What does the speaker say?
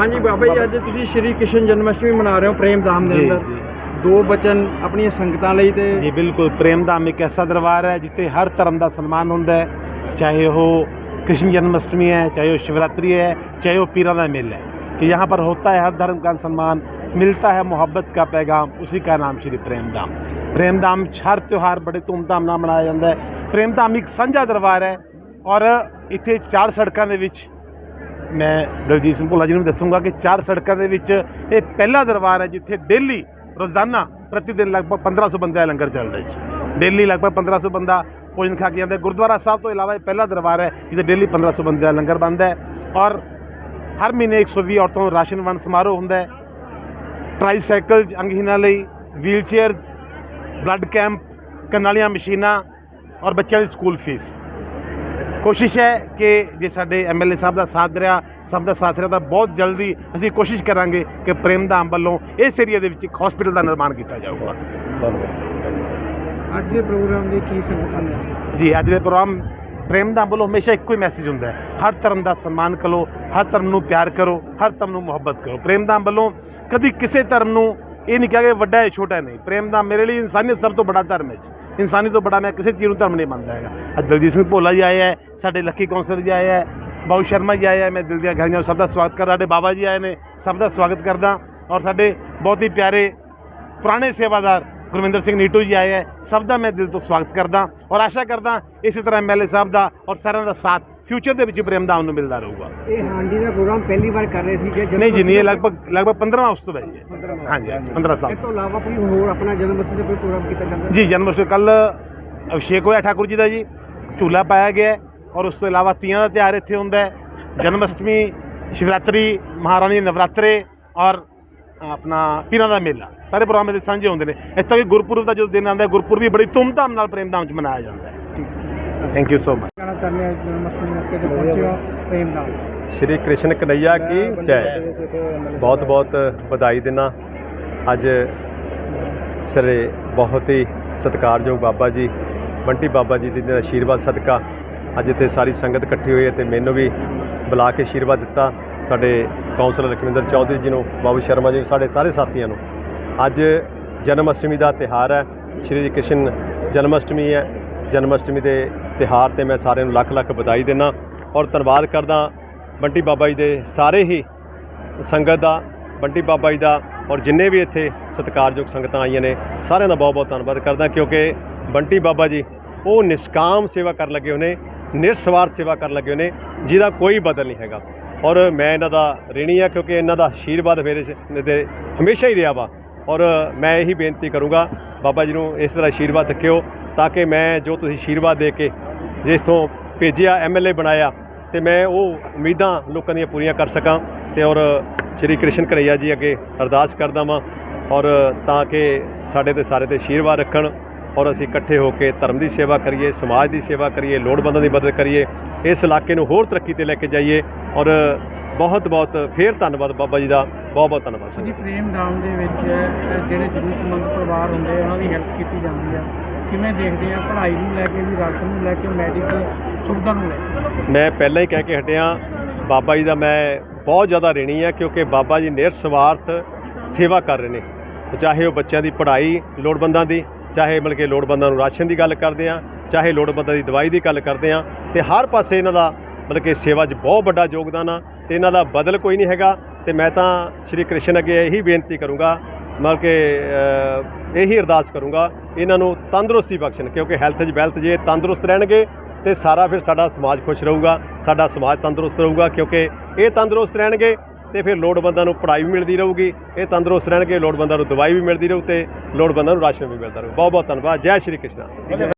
ਹਾਂਜੀ ਬਾਬਾ ਜੀ ਅੱਜ ਤੁਸੀਂ ਸ਼੍ਰੀ ਕ੍ਰਿਸ਼ਨ ਜਨਮਸ਼ਟਮੀ ਮਨਾ ਰਹੇ ਹੋ ਪ੍ਰੇਮ ਧਾਮ ਦੇ ਜੀ, ਅੰਦਰ ਜੀ। ਦੋ ਬਚਨ ਆਪਣੀਆਂ ਸੰਗਤਾਂ ਲਈ ਤੇ ਜੀ ਬਿਲਕੁਲ ਪ੍ਰੇਮ ਧਾਮ ਇੱਕ ਐਸਾ ਦਰਬਾਰ ਹੈ ਜਿੱਥੇ ਹਰ ਧਰਮ ਦਾ ਸਨਮਾਨ ਹੁੰਦਾ ਹੈ ਚਾਹੇ ਉਹ कृष्ण जन्माष्टमी है चाहे वो शिवरात्रि है चाहे वो पीरा का मेला है कि यहाँ पर होता है हर धर्म का सम्मान मिलता है मोहब्बत का पैगाम उसी का नाम श्री प्रेम धाम प्रेम धाम हर त्यौहार बड़े धूमधाम ਨਾਲ ਮਨਾਇਆ ਜਾਂਦਾ ਹੈ ਪ੍ਰੇਮ ਧਾਮ ਇੱਕ ਸਾਂਝਾ ਦਰਬਾਰ ਹੈ ਔਰ ਇੱਥੇ ਚਾਰ ਸੜਕਾਂ ਦੇ ਵਿੱਚ ਮੈਂ ਦਲਜੀਤ ਸਿੰਘ ਭੋਲਾ ਜੀ ਨੂੰ ਦੱਸੂੰਗਾ ਕਿ ਚਾਰ ਸੜਕਾਂ ਦੇ ਵਿੱਚ ਇਹ ਪਹਿਲਾ ਦਰਬਾਰ ਹੈ ਜਿੱਥੇ ਡੇਲੀ ਰੋਜ਼ਾਨਾ ਪ੍ਰਤੀ ਦਿਨ ਲਗਭਗ 1500 ਬੰਦੇ ਦਾ ਲੰਗਰ ਚੱਲਦਾ ਹੈ ਜੀ। ਡੇਲੀ ਲਗਭਗ 1500 ਬੰਦਾ ਭੋਜਨ ਖਾ ਕੇ ਜਾਂਦਾ ਗੁਰਦੁਆਰਾ ਸਾਹਿਬ ਤੋਂ ਇਲਾਵਾ ਇਹ ਪਹਿਲਾ ਦਰਬਾਰ ਹੈ ਜਿੱਥੇ ਡੇਲੀ 1500 ਬੰਦੇ ਦਾ ਲੰਗਰ ਬਣਦਾ ਹੈ ਔਰ ਹਰ ਮਹੀਨੇ 120 ਔਰਤਾਂ ਨੂੰ ਰਾਸ਼ਨ ਵੰਡ ਸਮਾਰੋਹ ਹੁੰਦਾ ਹੈ। ਟ੍ਰਾਈਸਾਈਕਲ ਅੰਗਹੀਣਾਂ ਲਈ ਵੀਲ ਚੇਅਰਸ ਬਲੱਡ ਕੈਂਪ ਕਰਨ ਵਾਲੀਆਂ ਮਸ਼ੀਨਾਂ ਔਰ ਬੱਚਿਆਂ ਦੀ ਸਕੂਲ ਫੀਸ ਕੋਸ਼ਿਸ਼ ਹੈ ਕਿ ਜੇ ਸਾਡੇ ਐਮਐਲਏ ਸਾਹਿਬ ਦਾ ਸਾਥ ਰਿਹਾ ਸਭ ਦਾ ਸਾਥ ਰਿਹਾ ਤਾਂ ਬਹੁਤ ਜਲਦੀ ਅਸੀਂ ਕੋਸ਼ਿਸ਼ ਕਰਾਂਗੇ ਕਿ ਪ੍ਰੇਮ ਧਾਮ ਵੱਲੋਂ ਇਸ ਏਰੀਆ ਦੇ ਵਿੱਚ ਇੱਕ ਹਸਪੀਟਲ ਦਾ ਨਿਰਮਾਣ ਕੀਤਾ ਜਾਊਗਾ। ਅੱਜ ਦੇ ਪ੍ਰੋਗਰਾਮ ਦੇ ਕੀ ਸੰਗਤਾਂ ਨੇ? ਜੀ ਅੱਜ ਦੇ ਪ੍ਰੋਗਰਾਮ ਪ੍ਰੇਮ ਧਾਮ ਵੱਲੋਂ ਹਮੇਸ਼ਾ ਇੱਕੋ ਹੀ ਮੈਸੇਜ ਹੁੰਦਾ ਹੈ। ਹਰ ਧਰਮ ਦਾ ਸਨਮਾਨ ਕਰੋ ਹਰ ਧਰਮ ਨੂੰ ਪਿਆਰ ਕਰੋ ਹਰ ਧਰਮ ਨੂੰ ਮੁਹੱਬਤ ਕਰੋ। ਪ੍ਰੇਮ ਧਾਮ ਵੱਲੋਂ ਕਦੀ ਕਿਸੇ ਧਰਮ ਨੂੰ ਇਹ ਨਹੀਂ ਕਿਹਾ ਕਿ ਵੱਡਾ ਹੈ ਛੋਟਾ ਨਹੀਂ। ਪ੍ਰੇਮ ਧਾਮ ਮੇਰੇ ਲਈ ਇਨਸਾਨੀਅਤ ਸਭ ਤੋਂ ਵੱਡਾ ਧਰਮ ਹੈ ਇਨਸਾਨੀ ਤੋਂ ਬੜਾ ਮੈਂ ਕਿਸੇ ਚੀਜ਼ ਨੂੰ ਧਰਮ ਨਹੀਂ ਮੰਨਦਾ ਹੈਗਾ। ਅੱਜ ਦਲਜੀਤ ਸਿੰਘ ਭੋਲਾ ਜੀ ਆਏ ਹੈ, ਸਾਡੇ ਲੱਕੀ ਕੌਂਸਲਰ ਜੀ ਆਏ ਹੈ ਬਾਬੂ ਸ਼ਰਮਾ ਜੀ ਆਏ ਹੈ, ਮੈਂ ਦਿਲ ਦੀਆਂ ਗਹਿਰਾਈਆਂ ਸਭ ਦਾ ਸਵਾਗਤ ਕਰਦਾ, ਸਾਡੇ ਬਾਬਾ ਜੀ ਆਏ ਨੇ, ਸਭ ਦਾ ਸਵਾਗਤ ਕਰਦਾ ਔਰ ਸਾਡੇ ਬਹੁਤ ਹੀ ਪਿਆਰੇ ਪੁਰਾਣੇ ਸੇਵਾਦਾਰ ਗੁਰਵਿੰਦਰ ਸਿੰਘ ਨੀਟੂ ਜੀ ਆਏ ਹੈ, ਸਭ ਦਾ ਮੈਂ ਦਿਲ ਤੋਂ ਸਵਾਗਤ ਕਰਦਾ ਔਰ ਆਸ਼ਾ ਕਰਦਾ ਇਸੇ ਤਰ੍ਹਾਂ ਐਮਐਲਏ ਸਾਹਿਬ ਦਾ ਔਰ ਸਾਰਿਆਂ ਦਾ ਸਾਥ ਫਿਊਚਰ ਦੇ ਵਿੱਚ ਪ੍ਰੇਮ ਧਾਮ ਨੂੰ ਮਿਲਦਾ ਰਹੂਗਾ। ਇਹ ਹਾਂਡੀ ਦਾ ਪ੍ਰੋਗਰਾਮ ਪਹਿਲੀ ਵਾਰ ਕਰ ਰਹੇ ਸੀ ਜੇ ਨਹੀਂ ਜੀ ਨਹੀਂ ਇਹ ਲਗਭਗ ਲਗਭਗ 15ਵਾਂ ਉਸ ਤੋਂ ਹੈ ਜੀ। ਹਾਂਜੀ 15 ਸਾਲ। ਇਸ ਤੋਂ ਇਲਾਵਾ ਕੋਈ ਹੋਰ ਆਪਣਾ ਜਨਮ ਦਿਨ ਦਾ ਕੋਈ ਪ੍ਰੋਗਰਾਮ ਕੀਤਾ ਜਾਂਦਾ? ਜੀ ਜਨਮ ਅਸ਼ਟਮੀ ਕੱਲ ਅਭਿਸ਼ੇਕ ਹੋਇਆ ਠਾਕੁਰ ਜੀ ਦਾ ਜੀ। ਝੂਲਾ ਪਾਇਆ ਗਿਆ ਹੈ ਔਰ ਉਸ ਤੋਂ ਇਲਾਵਾ ਤੀਆਂ ਦਾ ਤਿਉਹਾਰ ਇੱਥੇ ਹੁੰਦਾ ਹੈ। ਜਨਮ ਅਸ਼ਟਮੀ ਸ਼ਿਵਰਾਤਰੀ ਮਹਾਰਾਣੀ ਦੇ ਨਵਰਾਤਰੇ ਔਰ ਆਪਣਾ ਪੀਰਾਂ ਦਾ ਮੇਲਾ। ਸਾਰੇ ਪ੍ਰੋਗਰਾਮ ਇਹਦੇ ਸਾਂਝੇ ਹੁੰਦੇ ਨੇ। ਇੱਥੇ ਵੀ ਗੁਰਪੁਰਬ ਦਾ ਜਦੋਂ ਦਿਨ ਆਉਂਦਾ ਹੈ ਗੁਰਪੁਰਬ ਵੀ ਬੜੀ ਧੂਮਧਾਮ ਨਾਲ ਪ੍ਰੇਮ ਧਾਮ ਚ ਮਨਾਇਆ ਜਾਂਦਾ ਯੂ ਸੋ ਮਚ ਕਹਿਣਾ ਚਾਹੁੰਦੇ ਹਾਂ ਜਨਮ ਅਸ਼ਟਮੀ ਮੌਕੇ ਤੇ ਪਹੁੰਚੇ ਹੋ। ਪ੍ਰੇਮ ਨਾਲ। ਸ਼੍ਰੀ ਕ੍ਰਿਸ਼ਨ ਕਨਈਆ ਕੀ ਜੈ। ਬਹੁਤ ਬਹੁਤ ਵਧਾਈ ਦਿਨਾ ਅੱਜ ਸਰੇ ਬਹੁਤ ਹੀ ਸਤਿਕਾਰਯੋਗ ਬਾਬਾ ਜੀ ਬੰਟੀ ਬਾਬਾ ਜੀ ਦੀ ਆਸ਼ੀਰਵਾਦ ਸਦਕਾ ਅੱਜ ਇੱਥੇ ਸਾਰੀ ਸੰਗਤ ਇਕੱਠੀ ਹੋਈ ਹੈ ਤੇ ਮੈਨੂੰ ਵੀ ਬੁਲਾ ਕੇ ਆਸ਼ੀਰਵਾਦ ਦਿੱਤਾ ਸਾਡੇ ਕਾਉਂਸਲਰ ਲਖਵਿੰਦਰ ਚੌਧਰੀ ਜੀ ਨੂੰ ਬਾਬੂ ਸ਼ਰਮਾ ਜੀ ਸਾਡੇ ਸਾਰੇ ਸਾਥੀਆਂ ਨੂੰ। ਅੱਜ ਜਨਮ ਅਸ਼ਟਮੀ ਦਾ ਤਿਹਾਰ ਹੈ। ਸ਼੍ਰੀ ਕ੍ਰਿਸ਼ਨ ਜਨਮ ਅਸ਼ਟਮੀ ਹੈ। ਜਨਮ ਅਸ਼ਟਮੀ ਦੇ ਤਿਹਾਰ ਤੇ ਮੈਂ ਸਾਰਿਆਂ ਨੂੰ ਲੱਖ ਲੱਖ ਵਧਾਈ ਦਿੰਦਾ ਔਰ ਧੰਨਵਾਦ ਕਰਦਾ ਬੰਟੀ ਬਾਬਾ ਜੀ ਦੇ ਸਾਰੇ ਹੀ ਸੰਗਤ ਦਾ, ਬੰਟੀ ਬਾਬਾ ਜੀ ਦਾ ਔਰ ਜਿੰਨੇ ਵੀ ਇੱਥੇ ਸਤਿਕਾਰਯੋਗ ਸੰਗਤਾਂ ਆਈਆਂ ਨੇ, ਸਾਰਿਆਂ ਦਾ ਬਹੁਤ ਬਹੁਤ ਧੰਨਵਾਦ ਕਰਦਾ ਕਿਉਂਕਿ ਬੰਟੀ ਬਾਬਾ ਜੀ ਉਹ ਨਿਸ਼ਕਾਮ ਸੇਵਾ ਕਰਨ ਲੱਗੇ ਹੋਏ ਨੇ ਨਿਰਸਵਾਰਥ ਸੇਵਾ ਕਰਨ ਲੱਗੇ ਹੋਏ ਨੇ, ਜਿਹਦਾ ਕੋਈ ਬਦਲ ਨਹੀਂ ਹੈਗਾ। ਔਰ ਮੈਂ ਇਹਨਾਂ ਦਾ ऋणी ਆ ਕਿਉਂਕਿ ਇਹਨਾਂ ਦਾ ਆਸ਼ੀਰਵਾਦ ਮੇਰੇ ਤੇ ਹਮੇਸ਼ਾ ਹੀ ਰਿਹਾ ਵਾ। ਔਰ ਮੈਂ ਇਹੀ ਬੇਨਤੀ ਕਰੂੰਗਾ ਬਾਬਾ ਜੀ ਨੂੰ ਇਸ ਤਰ੍ਹਾਂ ਆਸ਼ੀਰਵਾਦ ਰੱਖਿਓ ਤਾਂ ਕਿ ਮੈਂ ਜੋ ਤੁਸੀਂ ਆਸ਼ੀਰਵਾਦ ਦੇ ਕੇ ਜਿਸ ਤੋਂ ਭੇਜਿਆ ਐਮਐਲਏ ਬਣਾਇਆ ਤੇ ਮੈਂ ਉਹ ਉਮੀਦਾਂ ਲੋਕਾਂ ਦੀਆਂ ਪੂਰੀਆਂ ਕਰ ਸਕਾਂ ਤੇ ਔਰ ਸ਼੍ਰੀ ਕ੍ਰਿਸ਼ਨ ਕਰਈਆ ਜੀ ਅੱਗੇ ਅਰਦਾਸ ਕਰਦਾ ਵਾਂ ਔਰ ਤਾਂ ਕਿ ਸਾਡੇ ਤੇ ਸਾਰੇ ਤੇ ਆਸ਼ੀਰਵਾਦ ਰੱਖਣ ਔਰ ਅਸੀਂ ਇਕੱਠੇ ਹੋ ਕੇ ਧਰਮ ਦੀ ਸੇਵਾ ਕਰੀਏ, ਸਮਾਜ ਦੀ ਸੇਵਾ ਕਰੀਏ, ਲੋੜਵੰਦਾਂ ਦੀ ਮਦਦ ਕਰੀਏ, ਇਸ ਇਲਾਕੇ ਨੂੰ ਹੋਰ ਤਰੱਕੀ ਤੇ ਲੈ ਕੇ ਜਾਈਏ ਔਰ ਬਹੁਤ ਬਹੁਤ ਫੇਰ ਧੰਨਵਾਦ ਬਾਬਾ ਜੀ ਦਾ ਬਹੁਤ ਬਹੁਤ ਧੰਨਵਾਦ ਜੀ ਪ੍ਰੇਮ ਧਾਮ ਦੇ ਵਿੱਚ ਜਿਹੜੇ ਜ਼ਰੂਰਤਮੰਦ ਪਰਿਵਾਰ ਹੁੰਦੇ ਉਹਨਾਂ ਦੀ ਹੈਲਪ ਕੀਤੀ ਜਾਂਦੀ ਆ। ਕਿਵੇਂ ਦੇਖਦੇ ਆ? ਪੜ੍ਹਾਈ ਨੂੰ ਲੈ ਕੇ ਵੀ, ਰਾਸ਼ਨ ਨੂੰ ਲੈ ਕੇ ਮੈਡੀਕਲ ਸੁਵਿਧਾ ਨੂੰ ਲੈ ਕੇ। ਮੈਂ ਪਹਿਲਾਂ ਹੀ ਕਹਿ ਕੇ ਹਟਿਆ, ਬਾਬਾ ਜੀ ਦਾ ਮੈਂ ਬਹੁਤ ਜ਼ਿਆਦਾ ऋणी ਆ, ਕਿਉਂਕਿ ਬਾਬਾ ਜੀ ਨਿਰਸਵਾਰਥ ਸੇਵਾ ਕਰ ਰਹੇ ਨੇ। ਚਾਹੇ ਉਹ ਬੱਚਿਆਂ ਦੀ ਪੜ੍ਹਾਈ ਲੋੜਵੰਦਾਂ ਦੀ, ਚਾਹੇ ਮਤਲਬ ਕਿ ਲੋੜਵੰਦਾਂ ਨੂੰ ਰਾਸ਼ਨ ਦੀ ਗੱਲ ਕਰਦੇ ਆ, ਚਾਹੇ ਲੋੜਵੰਦਾਂ ਦੀ ਦਵਾਈ ਦੀ ਗੱਲ ਕਰਦੇ ਆ, ਤੇ ਹਰ ਪਾਸੇ ਇਹਨਾਂ ਦਾ ਮਤਲਬ ਕਿ ਸੇਵਾ 'ਚ ਬਹੁਤ ਵੱਡਾ ਯੋਗਦਾਨ ਆ, ਤੇ ਇਹਨਾਂ ਦਾ ਬਦਲ ਕੋਈ ਨਹੀਂ ਹੈਗਾ, ਤੇ ਮੈਂ ਤਾਂ ਸ਼੍ਰੀ ਕ੍ਰਿਸ਼ਨ ਅੱਗੇ ਇਹੀ ਬੇਨਤੀ ਕਰੂੰਗਾ ਮਤਲਬ ਕਿ ਇਹੀ ਅਰਦਾਸ ਕਰੂੰਗਾ, ਇਹਨਾਂ ਨੂੰ ਤੰਦਰੁਸਤੀ ਬਖਸ਼ਣ, ਕਿਉਂਕਿ ਹੈਲਥ 'ਚ ਵੈਲਥ ਜੇ ਤੰਦਰੁਸਤ ਰਹਿਣਗੇ, ਤੇ ਸਾਰਾ ਫਿਰ ਸਾਡਾ ਸਮਾਜ ਖੁਸ਼ ਰਹੂਗਾ, ਸਾਡਾ ਸਮਾਜ ਤੰਦਰੁਸਤ ਰਹੂਗਾ, ਕਿਉਂਕਿ ਇਹ ਤੰਦਰੁਸਤ ਰਹਿਣਗੇ, ਤੇ ਫਿਰ ਲੋੜਵੰਦਾਂ ਨੂੰ ਪੜ੍ਹਾਈ ਵੀ ਮਿਲਦੀ ਰਹੂਗੀ, ਇਹ ਤੰਦਰੁਸਤ ਰਹਿਣਗੇ, ਲੋੜਵੰਦਾਂ ਨੂੰ ਦਵਾਈ ਵੀ ਮਿਲਦੀ ਰਹੂ, ਤੇ ਲੋੜਵੰਦਾਂ ਨੂੰ ਰਾਸ਼ਨ ਵੀ ਮਿਲਦਾ ਰਹੂ। ਬਹੁਤ ਬਹੁਤ ਧੰਨਵਾਦ। ਜੈ ਸ਼੍ਰੀ ਕ੍ਰਿਸ਼ਨ।